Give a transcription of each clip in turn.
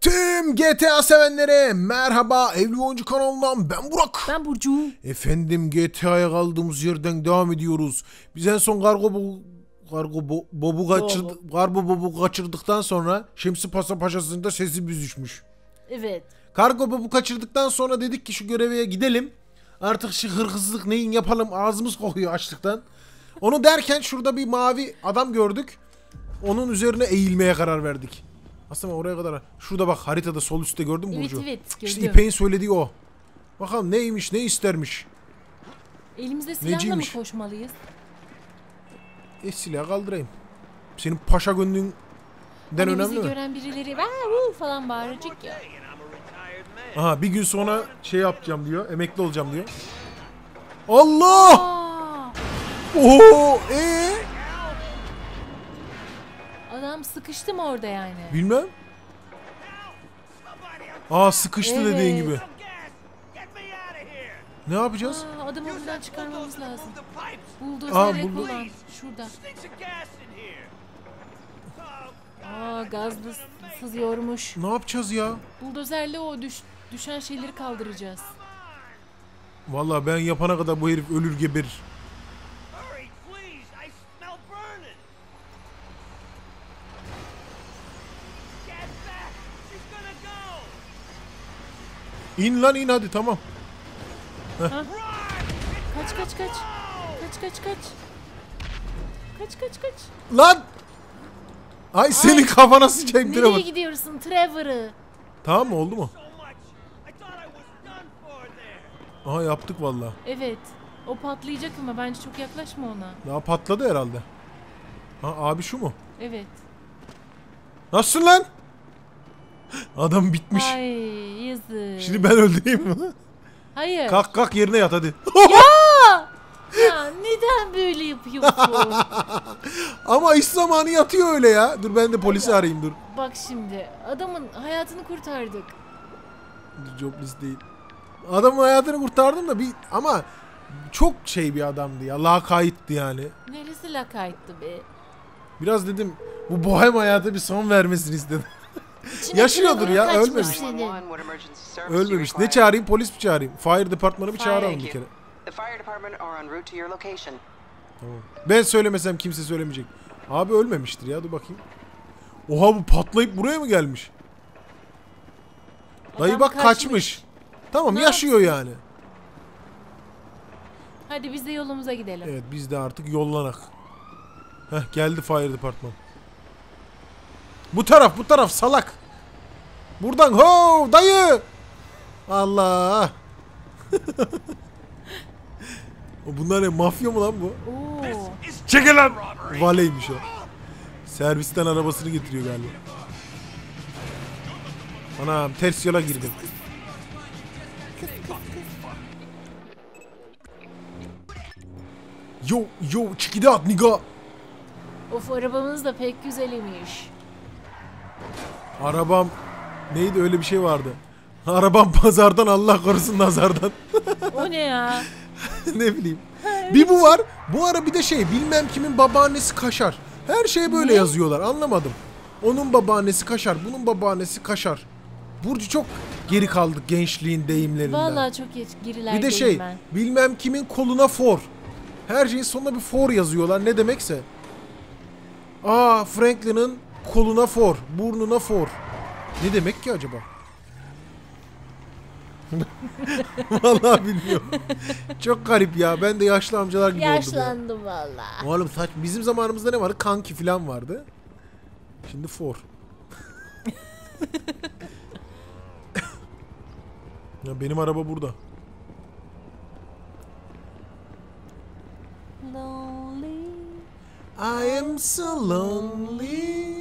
Tüm GTA sevenlere merhaba Evli Oyuncu kanalından ben Burak. Ben Burcu. Efendim GTA'ya kaldığımız yerden devam ediyoruz. Biz en son Kargo bu Kargo bo, Bob'u kaçırdı, Kargo Bob'u kaçırdıktan sonra Şemsi Pasa Paşası'nda sesi büzüşmüş. Evet. Kargo Bob'u kaçırdıktan sonra dedik ki şu göreveye gidelim. Artık şu hırhızlık neyin yapalım ağzımız kokuyor açlıktan. Onu derken şurada bir mavi adam gördük. Onun üzerine eğilmeye karar verdik. Aslında oraya kadar. Şurada bak haritada sol üstte gördün mü Evet Burcu? evet İşte gördüm. İpek'in söylediği o. Bakalım neymiş ne istermiş. Elimizde silahla Neciymiş? mı koşmalıyız? E silah kaldırayım. Senin paşa gönlüğünden Hani önemli bizi mi? gören birileri "Vaa, vuu" falan bağıracak ya. Aha bir gün sonra şey yapacağım diyor. Emekli olacağım diyor. Allah! Aa, Oo! Ee? Adam sıkıştı mı orada yani? Bilmem. Aa sıkıştı Evet. dediğin gibi. Ne yapacağız? Aa, adamı buradan çıkarmamız lazım. Aa, Buldozerle buldu- kullan. Şurada. Aa gazlı sızıyormuş. Ne yapacağız ya? Buldozerle o düş, düşen şeyleri kaldıracağız. Vallahi ben yapana kadar bu herif ölür geberir. Hurry, please! I smell burning! Get back! She's gonna go! İn lan in hadi tamam. Kaç kaç kaç. Kaç kaç kaç. Kaç kaç kaç. Lan! Ay senin kafana sıçayım Nereye Trevor. gidiyorsun Trevor'ı? Tamam mı oldu mu? Aha yaptık vallahi. Evet. O patlayacak ama bence çok yaklaşma ona. Daha patladı herhalde. Ha abi şu mu? Evet. Nasılsın lan? Adam bitmiş. Ay yazık. Şimdi ben öldüreyim mi? Hayır. kalk kalk yerine yat hadi. Ya neden böyle yapıyorsun? Ama iş zamanı yatıyor öyle ya. Dur ben de polisi arayayım dur. Bak şimdi adamın hayatını kurtardık. Jobless değil. Adamın hayatını kurtardım da bir ama çok şey bir adamdı ya. Lakayttı yani. Neresi lakayttı be? Biraz dedim bu bohem hayata bir son vermesini istedim. İçine Yaşıyordur ya, kaçmış ölmemiş. senin. 911, what emergency service Ölmemiş. Ne çağırayım? Polis mi çağırayım? Fire departmanı bir çağıralım bir kere. The fire department are en route to your location. Ben söylemesem kimse söylemeyecek. Abi ölmemiştir ya dur bakayım. Oha bu patlayıp buraya mı gelmiş? Dayı Adam bak kaçmış. Tamam Ne yaşıyor yani. Hadi biz de yolumuza gidelim. Evet biz de artık yollanak. Heh geldi fire departman. Bu taraf bu taraf salak. Buradan ho dayı. Allah. O Bunlar ne mafya mı lan bu? Oo. Çekil lan. Valeymiş o. Servisten arabasını getiriyor galiba. Anam ters yola girdim. Yo yo çikide at niga. Of arabamız da pek güzel imiş. Arabam neydi öyle bir şey vardı. Arabam pazardan Allah korusun nazardan. O ne ya? ne bileyim. Bir bu var. Bu ara bir de şey bilmem kimin babaannesi kaşar. Her şeye böyle Ne? yazıyorlar anlamadım. Onun babaannesi kaşar, bunun babaannesi kaşar. Burcu çok geri kaldık gençliğin deyimlerinden. Vallahi çok girilerdeyim bir de şey ben. bilmem kimin koluna for. Her şeyin sonuna bir for yazıyorlar ne demekse. Aa Franklin'in koluna for, burnuna for. Ne demek ki acaba? Vallahi bilmiyorum. Çok garip ya. Ben de yaşlı amcalar gibi oldum. ya. Yaşlandım vallahi. Oğlum saç bizim zamanımızda ne vardı? Kanki falan vardı. Şimdi for. ya benim araba burada. Lonely. I am so lonely.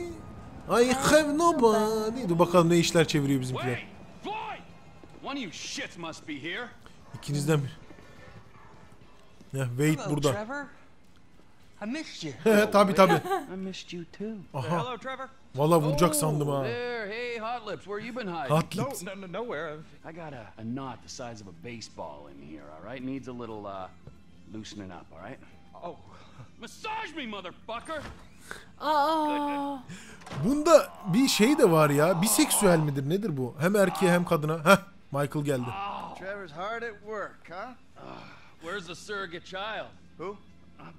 I have nobody. Dur bakalım ne işler çeviriyor bizimkiler. Wait! Floyd! One of you shits must be here. İkinizden bir. Ya Wade burada. I missed you. He tabi tabi. I missed you too. Aha. Hello, Trevor? Valla vuracak sandım ha. Oh, There, hey, Hot Lips, where you been hiding? Hot No, lips. no, no, nowhere. I got a, a knot the size of a baseball in here, all right? Needs a little, uh, loosening up, all right? Oh, Massage me, motherfucker! Aa, Bunda bir şey de var ya. Biseksüel midir nedir bu? Hem erkeğe hem kadına. Heh Michael geldi. Trevor's hard at work, huh? Where's the surrogate child? Who?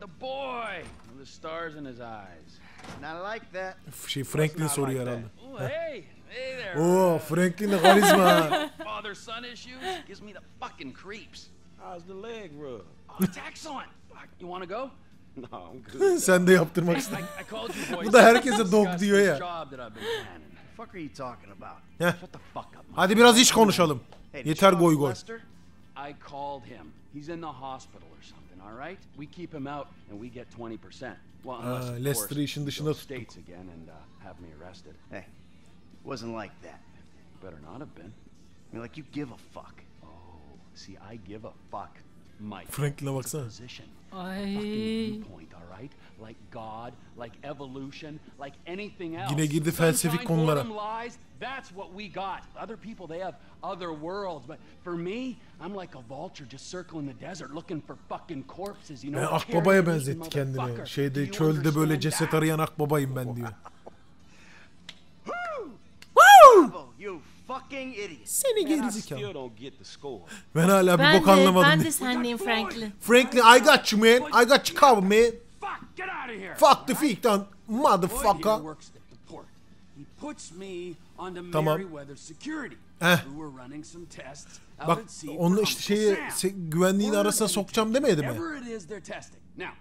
The boy with the stars in his eyes. Not like that. Şey Franklin soruyor herhalde. Hey, hey there. Oo Franklin'de karizma. Father son issues gives me the fucking creeps. How's the leg rub? Oh, it's excellent. You want to go? No, I'm good. Sen de yaptırmak I, istedim. I called you boys. Bu da herkese dog diyor ya. Heh. Shut the fuck up. Mike. Hadi biraz iş konuşalım. Yeter goy goy. Lester? I called him. He's in the hospital or something, all right? We keep him out and we get 20%. Well, unless, Aa, of Lester'ı course, işin tuttuk. States again and uh, have me arrested. Hey, wasn't like that. Better not have been. I mean, like you give a fuck. Oh, see, I give a fuck. Franklin'e baksana. Ay. viewpoint, all right? Like God, like evolution, like anything else. Yine girdi felsefik konulara. that's what we got. Other people, they have other worlds, but for me, I'm like a vulture just circling the desert looking for fucking corpses, you know? Ben akbabaya benzetti kendini. Şeyde çölde böyle ceset arayan akbabayım ben diyor. Bravo, you fucking idiot. Seni gerizekalı. still don't get the score. Ben hala bir Ben bok de, anlamadım ben de sendeyim Franklin. Franklin I got you man. I got you covered man. Fuck, get out of here! Fuck the feet here motherfucker. works at the port. He puts me onto Tamam. Merryweather Security. Eh. who were running some tests out Bak onu işte şeyi güvenliğin arasına sokacağım demedi mi? Whatever it is they're testing. Now,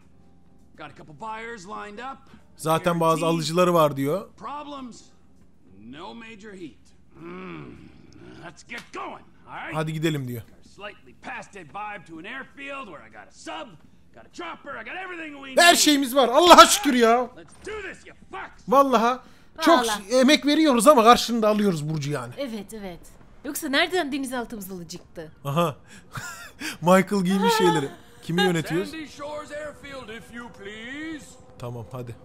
got a couple buyers lined up. Zaten bazı alıcıları var diyor. Hmm, Let's get going, all right? Hadi gidelim diyor. Slightly past that vibe to an airfield where I got a sub, got a chopper, I got everything we need. Her şeyimiz var. Allah'a şükür ya. Let's do this, you fucks! Vallahi çok Vallahi. emek veriyoruz ama karşılığında alıyoruz Burcu yani. Evet evet. Yoksa nereden denizaltımız çıktı? Aha. Michael giymiş şeyleri. Kimi yönetiyoruz? Sandy Shores Airfield, if you please. Tamam hadi.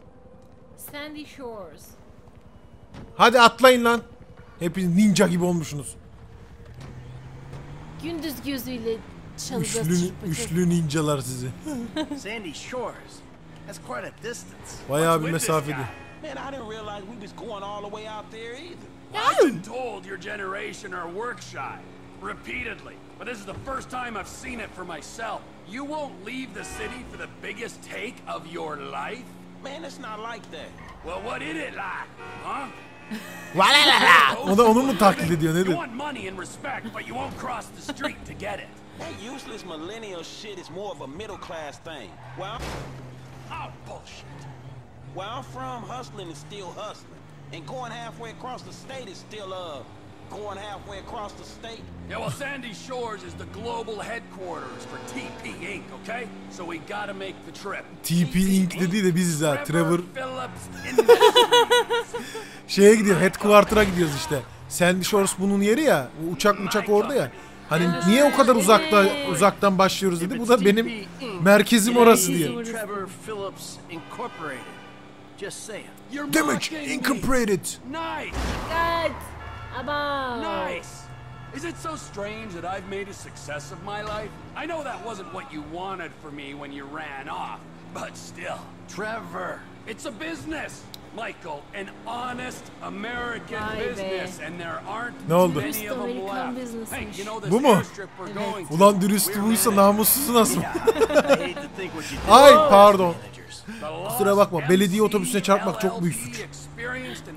Sandy Shores. Hadi atlayın lan. Hepiniz ninja gibi olmuşsunuz. Gündüz gözüyle çalacağız. Üçlü, çırpacağız. üçlü ninjalar sizi. Sandy Shores. That's quite a distance. Bayağı bir mesafeli. Man, I didn't realize we was going all the way out there either. I've been told your generation are work shy, repeatedly. But this is the first time I've seen it for myself. You won't leave the city for the biggest take of your life? Man, it's not like that. Well, what is it like, huh? O da onu mu taklit ediyor You nedir? want money and respect, but you won't cross the street to get it. That useless millennial shit is more of a middle class thing. Where I'm, Oh, bullshit. where I'm from, hustling is still hustling. And going halfway across the state is still, uh, going halfway across the state. Yeah, well, Sandy Shores is the global headquarters for TP Inc., okay? So we gotta make the trip. TP Inc. dediği de biziz ha. Trevor şeye gidiyor. Headquarter'a gidiyoruz işte. Sandy Shores bunun yeri ya. Uçak uçak orada ya. Hani niye o kadar uzakta uzaktan başlıyoruz dedi. Bu da benim merkezim orası diye. Trevor Phillips Incorporated. Just saying. You're Damage mocking me. Incorporated. Nice, Aba. nice. Is it so strange that I've made a success of my life? I know that wasn't what you wanted for me when you ran off, but still, Trevor, it's a business. Michael, an honest American Vay be. business, and there aren't Ne oldu? many Dürüst of them left. Hey, you know this Bu mu? airstrip we're going to? Ulan dürüstü we're buysa namussuzu nasıl? Ay pardon. Kusura bakma, belediye otobüsüne çarpmak çok büyük suç.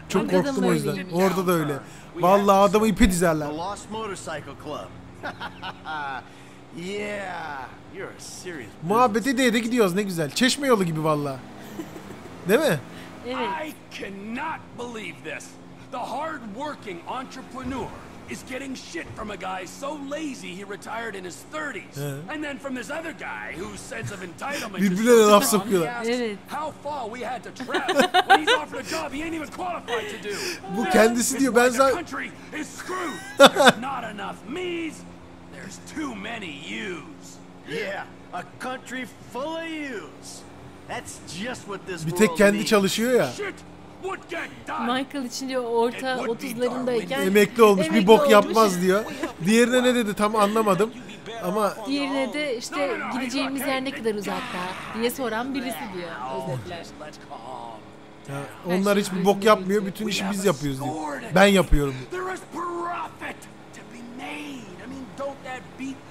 Çok korktum o yüzden. Orada da öyle. Vallahi adamı ipe dizerler. The Lost Motorcycle Club. yeah, you're a serious. Muhabbet ede ede gidiyoruz ne güzel. Çeşme yolu gibi vallahi. Değil mi? Evet. I cannot believe this. The hard-working entrepreneur is getting shit from a guy so lazy he retired in his 30s. And then from this other guy whose sense of entitlement just Birbirlerine so laf strong, he sokuyorlar. asks Evet. how far we had to travel when he's offered a job he ain't even qualified to do. Bu This kendisi is diyor, why ben the zaten- country is screwed. There's not enough me's. There's too many you's. Yeah, a country full of yous. That's just what this Bir world tek kendi needs. çalışıyor ya. Shit would get done. Michael için orta would be 30'larındayken Emekli olmuş bir emekli bok olmuş. yapmaz diyor. Diğerine ne dedi tam anlamadım. Ama Diğerine de işte gideceğimiz yer ne kadar uzakta diye soran birisi diyor özetler. Ya, onlar şey hiçbir bok yapmıyor. Bütün işi biz yapıyoruz diyor. Ben yapıyorum diyor.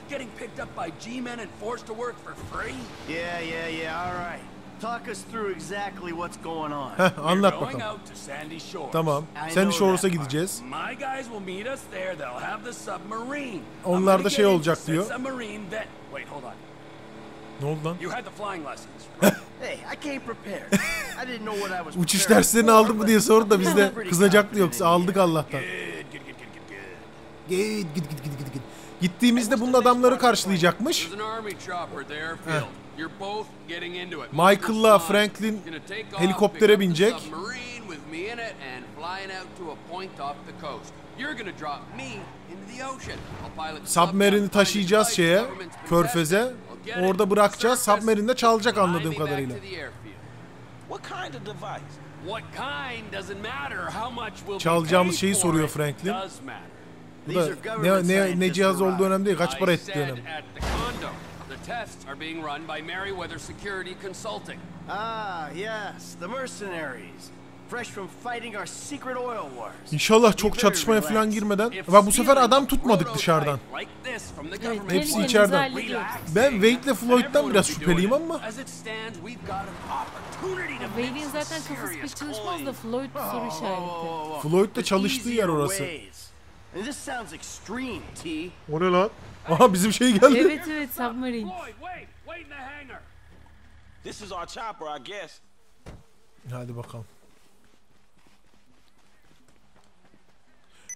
Getting picked up by G-men and forced to work for free? Yeah, yeah, yeah, all right. Talk us through exactly what's going on. Heh, anlat We're going bakalım. out to Sandy Shores. Tamam. Sandy Shores'a gideceğiz. My guys will meet us there. They'll have the submarine. Onlar da şey olacak diyor. Submarine that. Wait, hold on. Ne oldu lan? You had the flying lessons. right? Hey, I came prepared. I didn't know what I was Uçuş derslerini aldın mı diye sordu da biz de confident yoksa aldık Allah'tan. good, good, good, good, good, good. Git git git git git git. Gittiğimizde bunun adamları karşılayacakmış. İt. Michael'la. Franklin helikoptere binecek. Submarine'i taşıyacağız şeye, körfeze. Orada bırakacağız. Submarine çalacak anladığım kadarıyla. Çalacağımız şeyi soruyor Franklin. Bu da ne, ne, ne cihaz olduğu önemli değil. Kaç para ettiği önemli. at the condo. The tests are being run by Merryweather Security Consulting. Ah, yes, the mercenaries. Fresh from fighting our secret oil wars. İnşallah çok çatışmaya falan girmeden. Ve bu sefer adam tutmadık dışarıdan. Evet, Hepsi içeriden. Ben Wade'le Floyd'dan biraz şüpheliyim ama. Wade'in zaten kafası pek çalışmaz da. Floyd soru işareti. Floyd da çalıştığı yer orası. This sounds extreme, T. O ne lan? Aha bizim şey geldi. Evet evet submarine. Floyd, wait, wait in the hangar. This is our chopper, I guess. Hadi bakalım.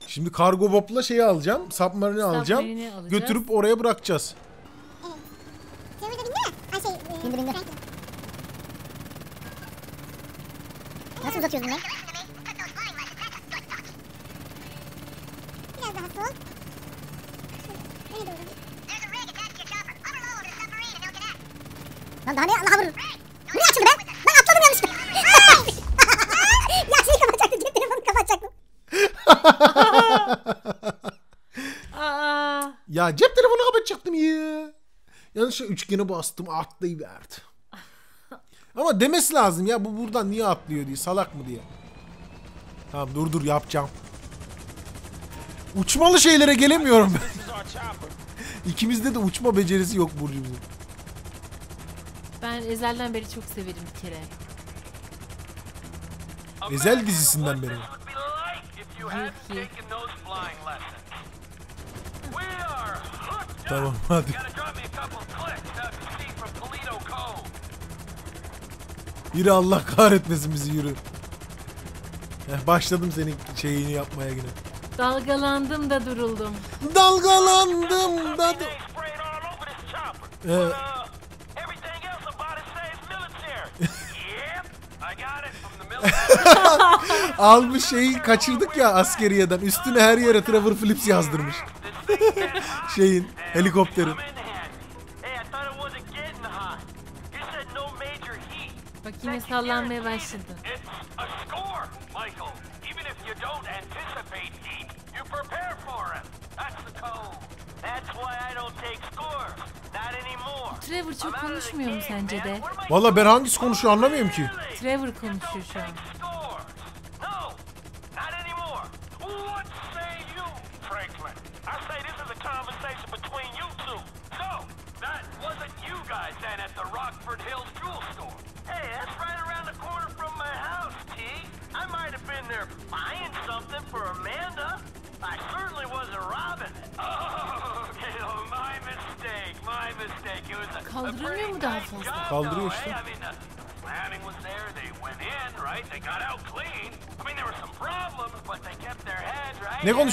Şimdi kargo bopla şeyi alacağım. Submarine'i alacağım. Alacağız. Götürüp oraya bırakacağız. Şey. Nasıl uzatıyoruz bunu? Biraz daha sol. Öne doğru. Lan daha ne Allah'a vurur. Bu ne açıldı be? Lan atladım yanlışlıkla. ya şeyi kapatacaktım. Cep telefonu kapatacaktım. Aa, Ya cep telefonu kapatacaktım ya. Yanlışlıkla üçgene bastım atlayıverdi. Ama demesi lazım ya bu buradan niye atlıyor diye salak mı diye. Tamam dur dur yapacağım. Uçmalı şeylere gelemiyorum ben. İkimizde de uçma becerisi yok Burcu'muzun. ben ezelden beri çok severim bir kere. Ezel dizisinden beri. Tamam hadi. Yürü Allah kahretmesin bizi yürü. Heh, başladım senin şeyini yapmaya yine. Dalgalandım da duruldum. Dalgalandım da... Chopper. Ee, Uh, everything else about it says military. yep, I got it from the military. almış şeyi kaçırdık ya askeriyeden. Üstüne her yere Trevor Phillips yazdırmış. Şeyin, helikopterin. Bak yine sallanmaya başladı. It's a score, Michael. Even if you don't anticipate heat, you prepare for it. That's the code. That's why I don't take scores. Not anymore. Trevor çok konuşmuyor mu sence de? Valla ben hangisi konuşuyor anlamıyorum ki. Trevor konuşuyor şu an.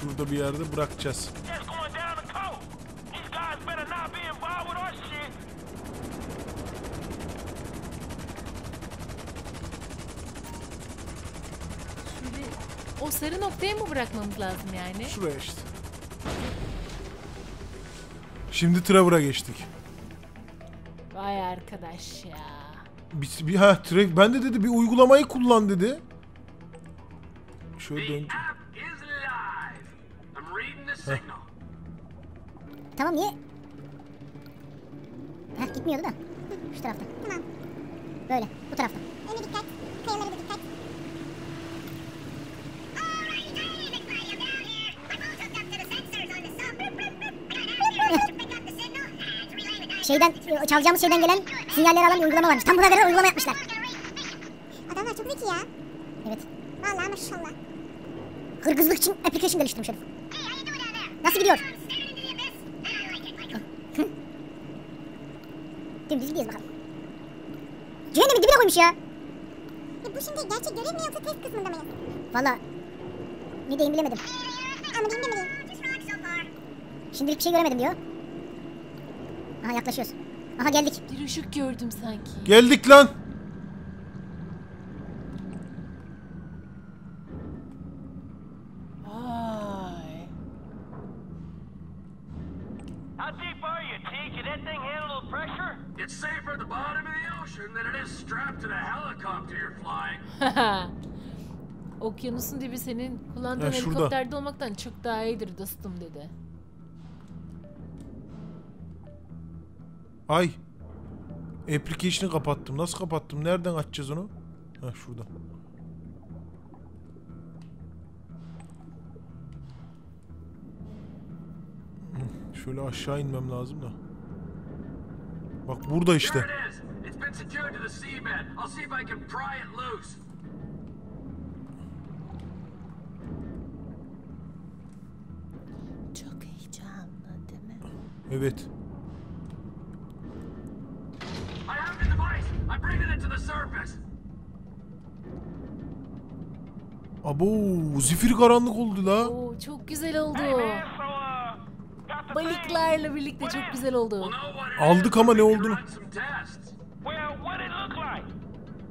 Şurada bir yerde bırakacağız. Shit. o sarı noktaya mı bırakmamız lazım yani? Şuraya işte. Şimdi Trevor'a geçtik. Vay arkadaş ya. Bir, bir ha Trek ben de dedi bir uygulamayı kullan dedi. Şöyle dön. Tamam niye? Heh gitmiyordu da. Hı, Şu tarafta. Tamam. Böyle bu tarafta. Öne dikkat. Kayalara da dikkat. Şeyden, e, çalacağımız şeyden gelen sinyalleri alan bir uygulama varmış. Tam buna göre uygulama yapmışlar. Adamlar çok zeki ya. Evet. Vallahi maşallah. Hırgızlık için application geliştirmiş herif. Nasıl gidiyor? Dümdüz gidiyoruz bakalım. Cehennemin dibine koymuş ya. E bu şimdi gerçek görev mi yoksa test kısmında mıyız? Valla ne diyeyim bilemedim. Ama diyeyim demeliyim. Şimdilik bir şey göremedim diyor. Aha yaklaşıyoruz. Aha geldik. Bir ışık gördüm sanki. Geldik lan. Vay. How deep are you, T? Can that thing handle the pressure? It's safer at the bottom of the ocean than it is strapped to the helicopter you're flying. Okyanusun dibi senin kullandığın Ha, şurada. helikopterde olmaktan çok daha iyidir dostum dedi. Ay. Application'ı kapattım. Nasıl kapattım? Nereden açacağız onu? Ha şurada. Şöyle aşağı inmem lazım da. Bak burada işte. It's been secured to the seabed. I'll see if I can pry it loose. Surface. Abo zifiri karanlık oldu la. Oo çok güzel oldu. Uh? Balıklarla birlikte çok güzel oldu. Aldık ama ne olduğunu.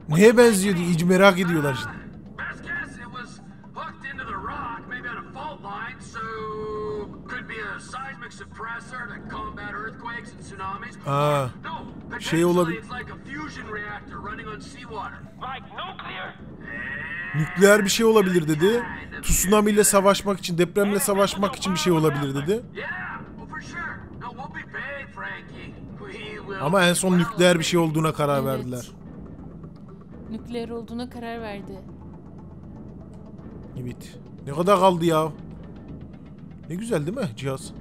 Neye benziyor diye iyice merak ediyorlar şimdi. Seawater. Like nuclear? Nükleer bir şey olabilir dedi. Tsunami ile savaşmak için, depremle savaşmak için bir şey olabilir dedi. Ama en son nükleer bir şey olduğuna karar Evet. verdiler. Nükleer olduğuna karar verdi. Evet. Ne kadar kaldı ya? Ne güzel değil mi cihaz?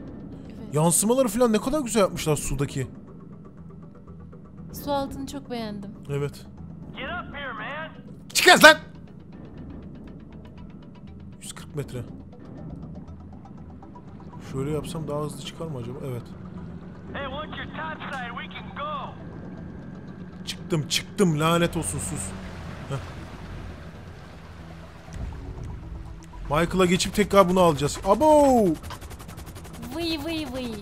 Evet. Yansımaları falan ne kadar güzel yapmışlar sudaki. Su altını çok beğendim. Evet. Get up here, man. Çıkar lan! 140 metre. Şöyle yapsam daha hızlı çıkar mı acaba? Evet. Hey, once you're topside, we can go. Çıktım çıktım lanet olsun sus. Heh. Michael'a geçip tekrar bunu alacağız. Abo! Vıy vıy vıy.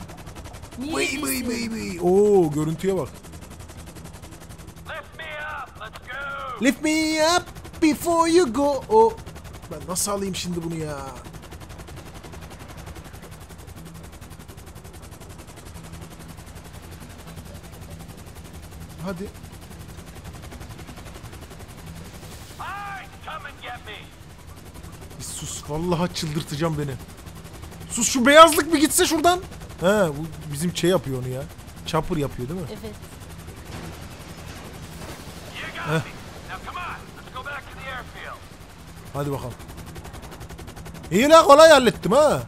Vıy vıy vıy vıy. Oo görüntüye bak. Lift me up. Let's go. Lift me up before you go. O ben nasıl alayım şimdi bunu ya? Hadi. All right, come and get me. Bir sus. Vallahi çıldırtacağım beni. Sus şu beyazlık bir gitse şuradan. He bu bizim şey yapıyor onu ya. Chopper yapıyor değil mi? Evet. You got me. Now come on. Let's go back to the airfield. Hadi bakalım. İyi la kolay hallettim ha.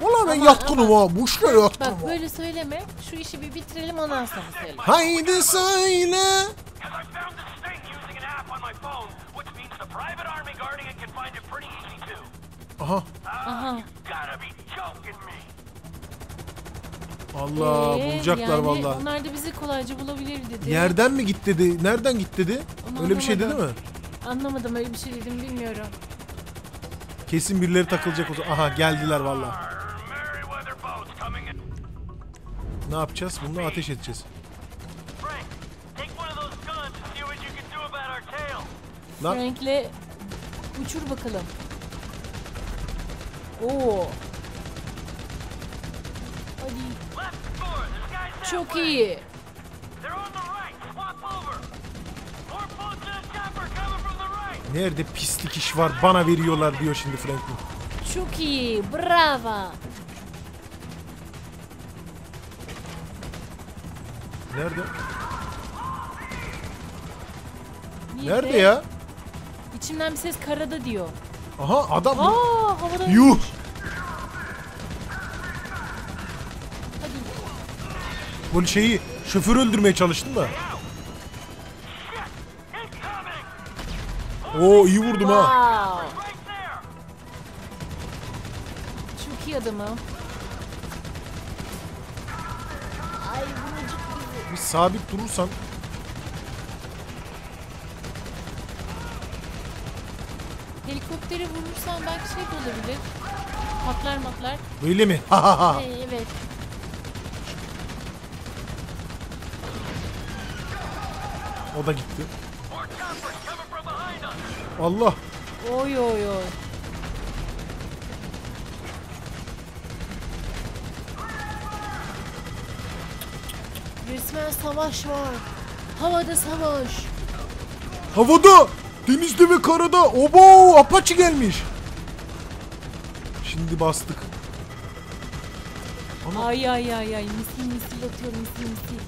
Valla ben Ama- yatkınım ha. Bu işle yatkınım Bak ha. böyle söyleme. Şu işi bir bitirelim ondan sonra söyle. Haydi söyle. Because I found this thing using an app on my phone, which means the private army guarding it can find it pretty easy too. Aha. Aha. Gotta be joking me. Allah Ee, bulacaklar yani vallahi. Onlar da bizi kolayca bulabilir dedi. Yerden mi git dedi? Nereden git dedi? Onu Öyle bir şey dedi mi? anlamadım. Anlamadım öyle bir şey dedim bilmiyorum. Kesin birileri takılacak o zaman. Aha geldiler in. Ne yapacağız? Bununla ateş edeceğiz. Lan Frank'le uçur bakalım. Oo. Hadi. Çok iyi. Nerede pislik iş var bana veriyorlar diyor şimdi Franklin. Çok iyi. Bravo. Nerede? Nerede? Nerede ya? İçimden bir ses karada diyor. Aha adam. Aa havada. Yuh. Hadi. Bu şeyi şoförü öldürmeye çalıştım da. Oo iyi vurdum ha. Çok iyi adamım. Ay. Bir sabit durursan. Helikopteri vurursan belki şey de olabilir. Patlar matlar. Öyle mi? Ha ha ha. Ee, evet. O da gitti. Allah. Oy oy oy. Resmen savaş var. Havada savaş. Havada, denizde ve karada. Obo, Apache gelmiş. Şimdi bastık. Ay ay ay ay. Misil misil atıyorum misil misil.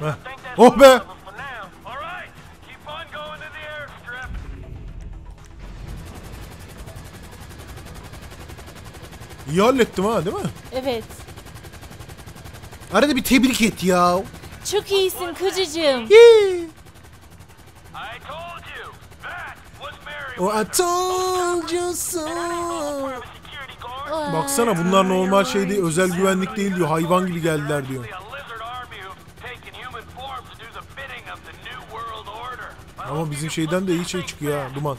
That's Oh be. İyi hallettim ha değil mi? Evet. Arada bir tebrik et ya. Çok iyisin kocacığım. Yee. I told you. That was Mary. Oh, I told you so. Security guard. Baksana bunlar normal şey değil, özel güvenlik değil diyor. Hayvan gibi geldiler diyor. Ama bizim şeyden de iyi şey çıkıyor ha, duman.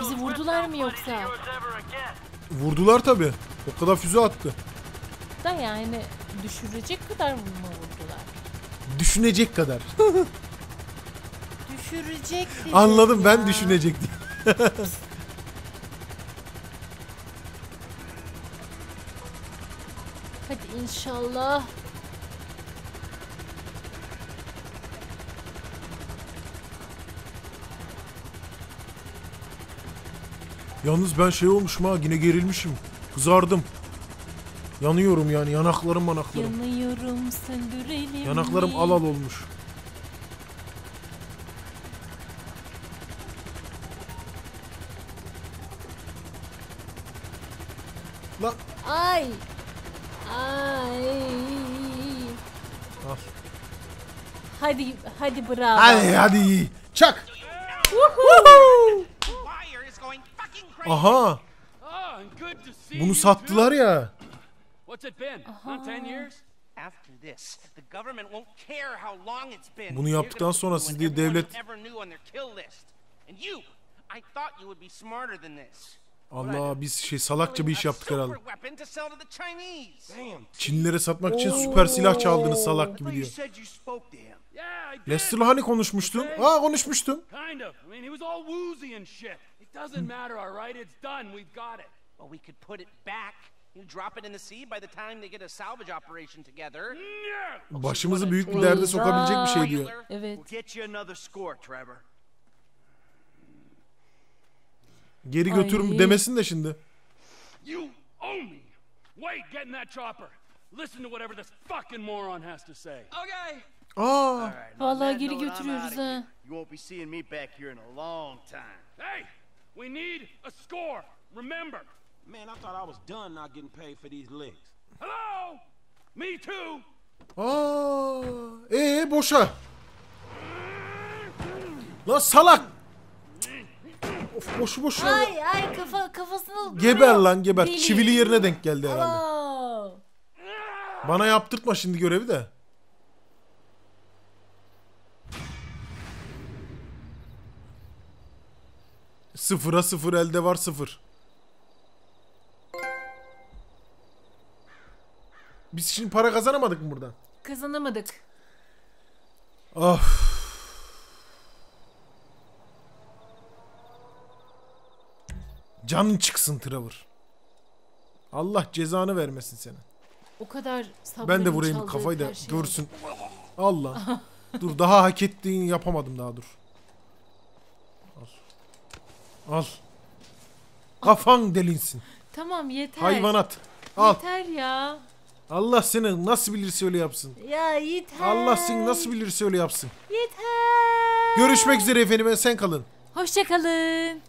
Bizi vurdular mı yoksa? Vurdular tabi. O kadar füze attı. Da yani düşürecek kadar mı vurdular? Düşünecek kadar. Düşürecek dedim Anladım ben ya. düşünecektim. Hadi inşallah. Yalnız ben şey olmuşum ha yine gerilmişim. Kızardım. Yanıyorum yani yanaklarım manaklarım. Yanıyorum söndürelim. Yanaklarım mi? al al olmuş. Lan Ay. Ay. al. Hadi hadi bravo. Hadi hadi. Çak. Wire is going fucking crazy. Aha. Bunu sattılar ya. Bunu yaptıktan sonra siz diye devlet-. Allah biz şey salakça bir iş yaptık herhalde. Çinlilere satmak için süper silah çaldınız salak gibi diyor. Lester'la hani konuşmuştun? Aa konuşmuştum. Doesn't matter, all right? It's done. We've got it. Well, we could put it back. You drop it in the sea by the time they get a salvage operation together. Başımızı büyük bir derde sokabilecek bir şey diyor. Evet. We'll get you another score, Trevor. Geri götürüm demesin de şimdi. You owe me. Wait, get in that chopper. Listen to whatever this fucking moron has to say. Okay. Aa. Vallahi geri götürüyoruz ha. You won't be seeing me back here in a long time. Hey, we need a score. Remember. Man, I thought I was done not getting paid for these licks. Hello? Me too. Aa. Ee boşa. Lan salak. Of boşu boşuna. Ay ay kafa kafasını Geber lan geber. Deli. Çivili yerine denk geldi herhalde. Aa. Bana yaptırtma şimdi görevi de. Sıfıra sıfır elde var sıfır. Biz şimdi para kazanamadık mı buradan? Kazanamadık. Of. Canın çıksın Trevor. Allah cezanı vermesin seni. O kadar Ben de vurayım kafayı da görsün. Allah. dur daha hak ettiğini yapamadım daha dur. Al. Kafan delinsin. Tamam yeter. Hayvanat. Al. Yeter ya. Allah seni nasıl bilirse öyle yapsın. Ya yeter. Allah seni nasıl bilirse öyle yapsın. Yeter. Görüşmek üzere efendim. Sen kalın. Hoşçakalın.